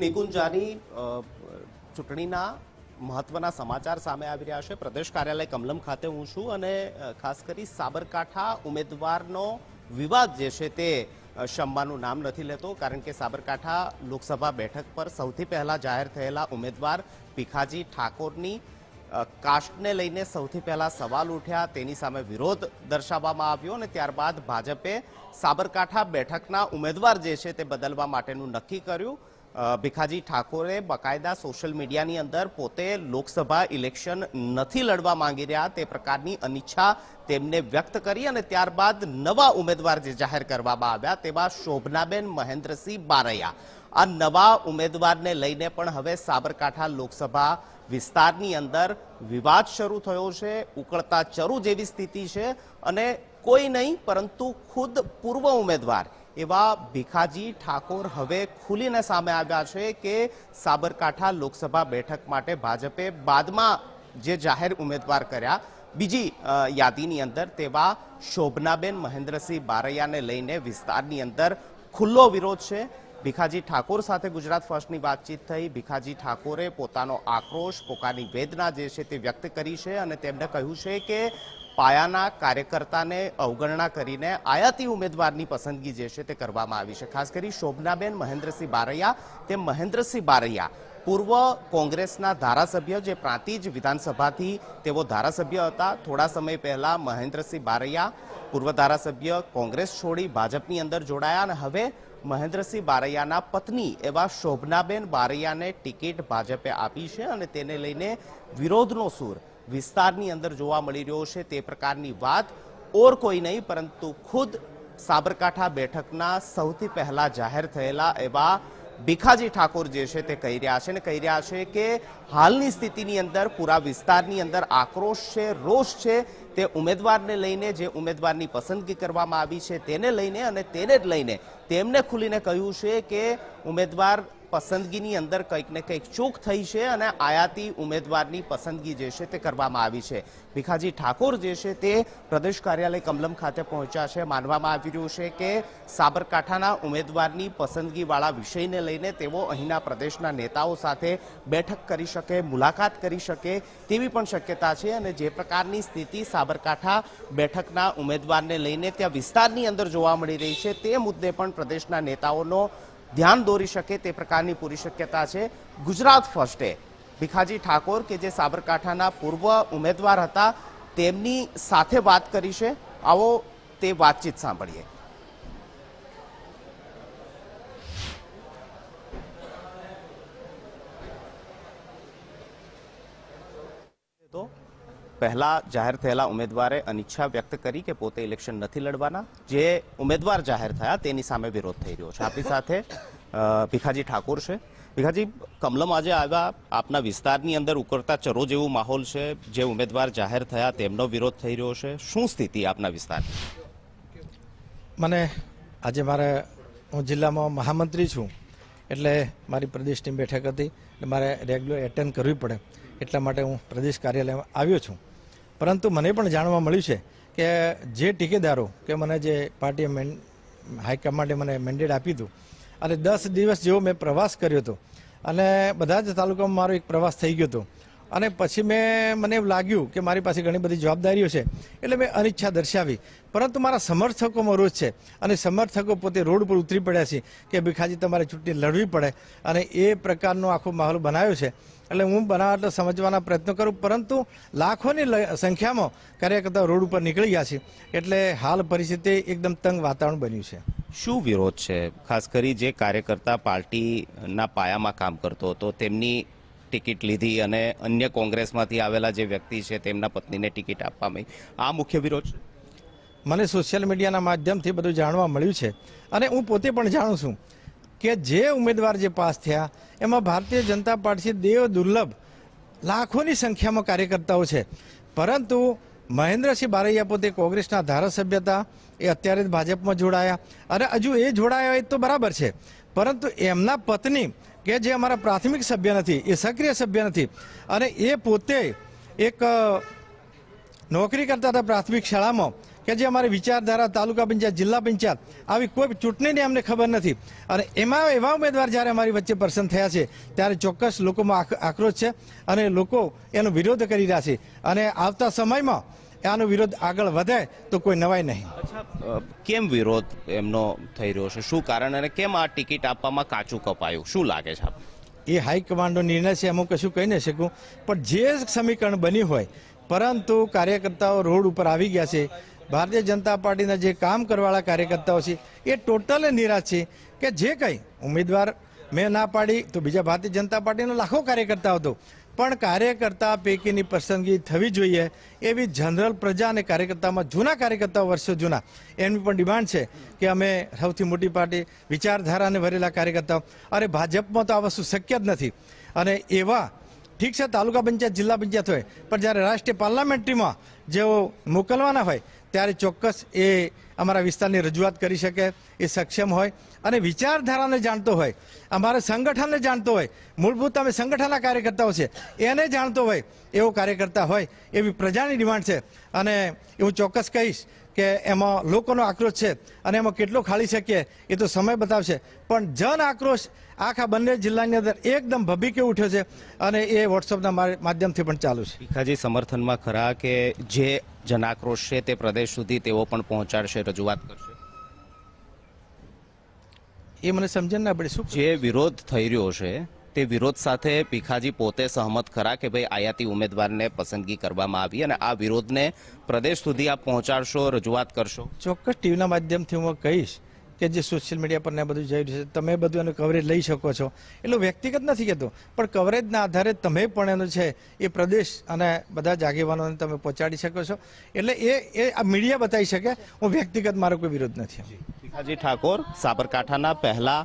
નિકુંજાની ચૂંટણીના મહત્વના સમાચાર સામે આવી રહ્યા છે. પ્રદેશ કાર્યાલય કમલમ ખાતે હું છું અને ખાસ કરી સાબરકાંઠા ઉમેદવારનો વિવાદ જે છે તે અ, શમવાનું નામ નથી લેતો કારણ કે સાબરકાંઠા લોકસભા બેઠક પર સૌથી પહેલા જાહેર થયેલા ઉમેદવાર ભીખાજી ઠાકોરની કાસ્ટને લઈને સૌથી પહેલા સવાલ ઉઠ્યા. તેની સામે વિરોધ દર્શાવવામાં આવ્યો અને ત્યારબાદ ભાજપે સાબરકાંઠા બેઠકના ઉમેદવાર જે છે તે બદલવા માટેનું નક્કી કર્યું. ભીખાજી ઠાકોરે બકાયદા સોશિયલ મીડિયાની અંદર પોતે લોકસભા ઇલેક્શન નથી લડવા માંગી રહ્યા, તે પ્રકારની અનિચ્છા તેમને વ્યક્ત કરી અને ત્યારબાદ નવા ઉમેદવાર જે જાહેર કરવામાં આવ્યા તેમાં શોભનાબેન મહેન્દ્રસિંહ બારૈયા. આ નવા ઉમેદવારને લઈને પણ હવે સાબરકાંઠા લોકસભા વિસ્તારની અંદર વિવાદ શરૂ થયો છે, ઉકળતા ચરુ જેવી સ્થિતિ છે અને કોઈ નહીં, પરંતુ ખુદ પૂર્વ ઉમેદવાર એવા ભીખાજી ઠાકોર હવે ખુલીને સામે આવ્યા છે કે સાબરકાંઠા લોકસભા બેઠક માટે ભાજપે બાદમાં જે જાહેર ઉમેદવાર કર્યા, બીજી યાદીની અંદર તેવા શોભનાબેન મહેન્દ્રસિંહ બારૈયાને લઈને વિસ્તારની અંદર ખુલ્લો વિરોધ છે. ભીખાજી ઠાકોર સાથે ગુજરાત ફર્સ્ટની વાતચીત થઈ. ભીખાજી ઠાકોરે પોતાનો આક્રોશ, પોતાની વેદના જે છે તે વ્યક્ત કરી છે અને તેમણે કહ્યું છે કે પાયાના કાર્યકર્તાને અવગણના કરીને આયાતી ઉમેદવારની પસંદગી જે છે તે કરવામાં આવી છે. ખાસ કરી શોભનાબેન, મહેન્દ્રસિંહ બારૈયા તે મહેન્દ્રસિંહ બારૈયા. પૂર્વ કોંગ્રેસના ધારાસભ્ય જે પ્રાંતિજ વિધાનસભાથી તેઓ ધારાસભ્ય હતા. થોડા સમય પહેલા મહેન્દ્રસિંહ બારૈયા પૂર્વ ધારાસભ્ય, કોંગ્રેસ છોડી ભાજપની અંદર જોડાયા અને હવે મહેન્દ્રસિંહ બારૈયાના પત્ની એવા શોભનાબેન બારૈયાને ટિકિટ ભાજપે આપી છે અને તેને લઈને વિરોધનો સૂર વિસ્તારની અંદર જોવા મળી રહ્યો છે. તે પ્રકારની વાત ઓર કોઈ નહીં, પરંતુ ખુદ સાબરકાંઠા બેઠકના સૌથી પહેલા જાહેર થયેલા એવા ભીખાજી ઠાકોર જે છે તે કહી રહ્યા છે અને કહી રહ્યા છે કે હાલની સ્થિતિની અંદર, પૂરા વિસ્તારની અંદર આક્રોશ છે, રોષ છે. તે ઉમેદવારને લઈને, જે ઉમેદવારની પસંદગી કરવામાં આવી છે, તેને લઈને અને તેને જ લઈને તેમને ખુલીને કહ્યું છે કે ઉમેદવાર પસંદગીની અંદર કંઈક ને કંઈક ચૂક થઈ છે અને આયાતી ઉમેદવારની પસંદગી જે છે તે કરવામાં આવી છે. ભીખાજી ઠાકોર જે છે તે પ્રદેશ કાર્યાલય કમલમ ખાતે પહોંચ્યા છે. માનવામાં આવી રહ્યું છે કે સાબરકાંઠાના ઉમેદવારની પસંદગીવાળા વિષયને લઈને તેઓ અહીંના પ્રદેશના નેતાઓ સાથે બેઠક કરી શકે, મુલાકાત કરી શકે તેવી પણ શક્યતા છે અને જે પ્રકારની સ્થિતિ સાબરકાંઠા બેઠકના ઉમેદવારને લઈને ત્યાં વિસ્તારની અંદર જોવા મળી રહી છે તે મુદ્દે પણ પ્રદેશના નેતાઓનો ધ્યાન દોરી શકે તે પ્રકારની પૂરી શક્યતા છે. ગુજરાત ફર્સ્ટે ભીખાજી ઠાકોર કે જે સાબરકાંઠાના પૂર્વ ઉમેદવાર હતા તેમની સાથે વાત કરી છે. આવો તે વાતચીત સાંભળીએ તો પહેલા જાહેર થયેલા ઉમેદવારે અનિચ્છા વ્યક્ત કરી કે પોતે ઇલેક્શન નથી લડવાના. જે ઉમેદવાર જાહેર થયા તેની સામે વિરોધ થઈ રહ્યો છે. આપણી સાથે ભીખાજી ઠાકોર છે. ભીખાજી, કમલમ આજે આવ્યા આપના વિસ્તારની અંદર ઉકળતા ચરો જેવું માહોલ છે. જે ઉમેદવાર જાહેર થયા તેમનો વિરોધ થઈ રહ્યો છે. શું સ્થિતિ આપના વિસ્તારની? મને આજે મારે, હું જિલ્લામાં મહામંત્રી છું, એટલે મારી પ્રદેશની બેઠક હતી મારે રેગ્યુલર એટેન્ડ કરવી પડે, એટલા માટે હું પ્રદેશ કાર્યાલયમાં આવ્યો છું. પરંતુ મને પણ જાણવા મળ્યું છે કે જે ટેકેદારો કે મને જે પાર્ટીએ મેન હાઈકમાન્ડે મને મેન્ડેટ આપ્યું હતું, અને દસ દિવસ જેવો મેં પ્રવાસ કર્યો હતો. અને બધા જ તાલુકામાં મારો એક પ્રવાસ થઈ ગયો હતો. અને પછી મેં મને એવું લાગ્યું કે મારી પાસે ઘણી બધી જવાબદારીઓ છે, એટલે મેં અનિચ્છા દર્શાવી. પરંતુ મારા સમર્થકોમાં રોજ છે, અને સમર્થકો પોતે રોડ ઉપર ઉતરી પડ્યા છે કે ભીખાજી તમારે ચૂંટણી લડવી પડે, અને એ પ્રકારનો આખો માહોલ બનાવ્યો છે. એટલે હું બનાવવા એટલે સમજવાના પ્રયત્નો કરું, પરંતુ લાખોની સંખ્યામાં કાર્યકર્તાઓ રોડ ઉપર નીકળી ગયા છે, એટલે હાલ પરિસ્થિતિ એકદમ તંગ વાતાવરણ બન્યું છે. શું વિરોધ છે? ખાસ કરી જે કાર્યકર્તા પાર્ટીના પાયામાં કામ કરતો હતો, તેમની ટિકિટ લીધી અને અન્ય કોંગ્રેસમાંથી આવેલા જે વ્યક્તિ છે તેમના પત્નીને ટિકિટ આપવામાં. આ મુખ્ય વિરોધ છે. મને સોશિયલ મીડિયાના માધ્યમથી બધું જાણવા મળ્યું છે અને હું પોતે પણ જાણું છું કે જે ઉમેદવાર જે પાસ થયા, એમાં ભારતીય જનતા પાર્ટી દેવ દુર્લભ લાખોની સંખ્યામાં કાર્યકર્તાઓ છે. પરંતુ મહેન્દ્રસિંહ બારૈયા પોતે કોંગ્રેસના ધારાસભ્ય હતા, એ અત્યારે જ ભાજપમાં જોડાયા. અને હજુ એ જોડાયા હોય તો બરાબર છે. પરંતુ એમના પત્ની કે જે અમારા પ્રાથમિક સભ્ય નથી, એ સક્રિય સભ્ય નથી. અને એ પોતે એક નોકરી કરતા હતા પ્રાથમિક શાળામાં, કે જે અમારી વિચારધારા તાલુકા પંચાયત, જિલ્લા પંચાયત, આવી કોઈ ચૂંટણીની અમને ખબર નથી. અને એમાં એવા ઉમેદવાર જ્યારે અમારી વચ્ચે પસંદ થયા છે, ત્યારે ચોક્કસ લોકોમાં આક- આક્રોશ છે અને લોકો એનો વિરોધ કરી રહ્યા છે. અને આવતા સમયમાં આનો વિરોધ આગળ વધે તો કોઈ નવાઈ નહીં. કેમ વિરોધ એમનો થઈ રહ્યો છે? શું કારણ અને કેમ આ ટિકિટ આપવામાં કાચું કપાયું? શું લાગે છે આપને? એ હાઈકમાન્ડનો નિર્ણય છે એમાં કશું કહી ન શકું. પણ જે સમીકરણ બન્યું હોય પરંતુ કાર્યકર્તાઓ રોડ ઉપર આવી ગયા છે ભારતીય જનતા પાર્ટીના જે કામ કરવાવાળા કાર્યકર્તાઓ છે એ ટોટલે નિરાશ છે કે જે કંઈ ઉમેદવાર મેં ના પાડી તો બીજા ભારતીય જનતા પાર્ટીનો લાખો કાર્યકર્તાઓ હતો. પણ કાર્યકર્તા પૈકીની પસંદગી થવી જોઈએ એવી જનરલ પ્રજા અને કાર્યકર્તામાં જૂના કાર્યકર્તાઓ વર્ષો જૂના. એમની પણ ડિમાન્ડ છે કે અમે સૌથી મોટી પાર્ટી, વિચારધારાને ભરેલા કાર્યકર્તાઓ. અરે ભાજપમાં તો આ વસ્તુ શક્ય જ નથી. અને એવા ઠીક છે, તાલુકા પંચાયત, જિલ્લા પંચાયત હોય. પણ જ્યારે રાષ્ટ્રીય પાર્લામેન્ટરીમાં જેઓ મોકલવાના હોય, ત્યારે ચોક્કસ એ અમારા વિસ્તારની રજૂઆત કરી શકે, એ સક્ષમ હોય. અને વિચારધારાને જાણતો હોય, અમારા સંગઠનને જાણતો હોય. મૂળભૂત અમે સંગઠનના કાર્યકર્તાઓ છે, એને જાણતો હોય, એવો કાર્યકર્તા હોય, એવી પ્રજાની ડિમાન્ડ છે. અને હું ચોક્કસ કહીશ કે એમાં લોકોનો આક્રોશ છે અને એમાં કેટલો ખાલી શકીએ એ તો સમય બતાવશે. પણ જન આક્રોશ આખા બંને જિલ્લાની અંદર એકદમ ભભીકે ઉઠ્યો છે અને એ વોટ્સઅપના માધ્યમથી પણ ચાલુ છે. ભીખાજી સમર્થનમાં ખરા કે જે જન આક્રોશ છે તે પ્રદેશ સુધી તેઓ પણ પહોંચાડશે રજૂઆત કરશે? એ મને સમજણ ના પડે. શું જે વિરોધ થઈ રહ્યો છે તે વિરોધ સાથે ભીખાજી પોતે સહમત ખરા કે ભાઈ આયાતી ઉમેદવારને પસંદગી કરવામાં આવી અને આ વિરોધને પ્રદેશ સુધી આપ પહોંચાડશો રજૂઆત કરશો? ચોક્કસ ટીવીના માધ્યમથી હું કહીશ કે જે સોશિયલ મીડિયા પર ને બધું જઈ રહ્યું છે તમે બધું એનું કવરેજ લઈ શકો છો. એટલે વ્યક્તિગત નથી કહેતો પણ કવરેજના આધારે તમે પણ એનું છે એ પ્રદેશ અને બધા જ આગેવાનોને તમે પહોંચાડી શકો છો. એટલે એ એ આ મીડિયા બતાવી શકે હું વ્યક્તિગત મારો કોઈ વિરોધ નથી. ભીખાજી ઠાકોર સાબરકાંઠાના પહેલા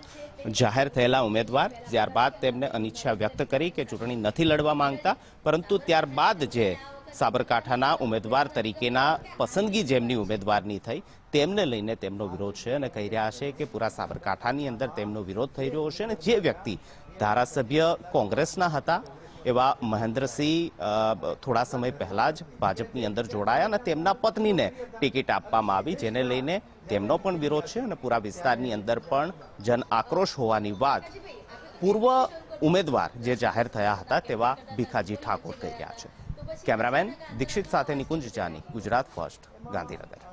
જાહેર થયેલા ઉમેદવાર, ત્યારબાદ તેમને અનિચ્છા વ્યક્ત કરી કે ચૂંટણી નથી લડવા માંગતા, પરંતુ ત્યારબાદ જે સાબરકાંઠાના ઉમેદવાર તરીકેના પસંદગી જેમની ઉમેદવારની થઈ, તેમને લઈને તેમનો વિરોધ છે અને કહી રહ્યા છે કે પૂરા સાબરકાંઠાની અંદર તેમનો વિરોધ થઈ રહ્યો છે અને જે વ્યક્તિ ધારાસભ્ય કોંગ્રેસના હતા એવા મહેન્દ્રસિંહ થોડા સમય પહેલા જ ભાજપની અંદર જોડાયા અને તેમના પત્નીને ટિકિટ આપવામાં આવી, જેને લઈને તેમનો પણ વિરોધ છે અને પૂરા વિસ્તારની અંદર પણ જન આક્રોશ હોવાની વાત પૂર્વ ઉમેદવાર જે જાહેર થયા હતા તેવા ભીખાજી ઠાકોર કહી રહ્યા છે. કેમેરામેન દીક્ષિત સાથે નિકુંજ જાની, ગુજરાત ફર્સ્ટ, ગાંધીનગર.